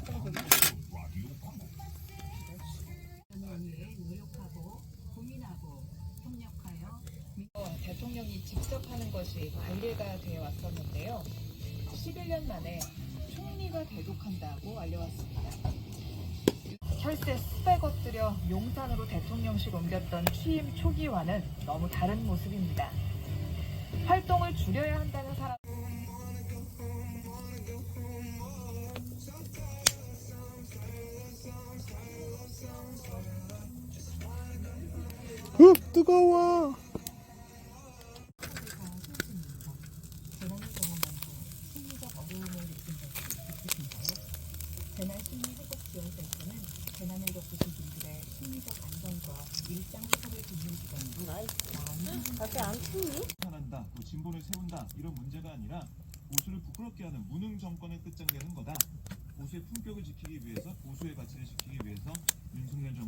고맙습니다. 직접 하는 것이 관례가 되어 왔었는데요. 11년 만에 총리가 대독한다고 알려왔습니다. 혈세 수백 엎드려 용산으로 대통령실 옮겼던 취임 초기와는 너무 다른 모습입니다. 활동을 줄여야 한다는 사람 흡 뜨거워. 재난을 경험하고 심리적 어려움을 느낀 적이 있으신가요? 재난 심리 회복 지원센터는 재난을 겪으신 분들의 심리적 안정과 일상 회복을 돕는 기관으로 많은 밖에 안 춥니? 한다, 뭐 진본을 세운다 이런 문제가 아니라 보수를 부끄럽게 하는 무능 정권의 끝장내는 거다. 보수의 품격을 지키기 위해서 보수의 가치를 지키기 위해서 윤석열 정권은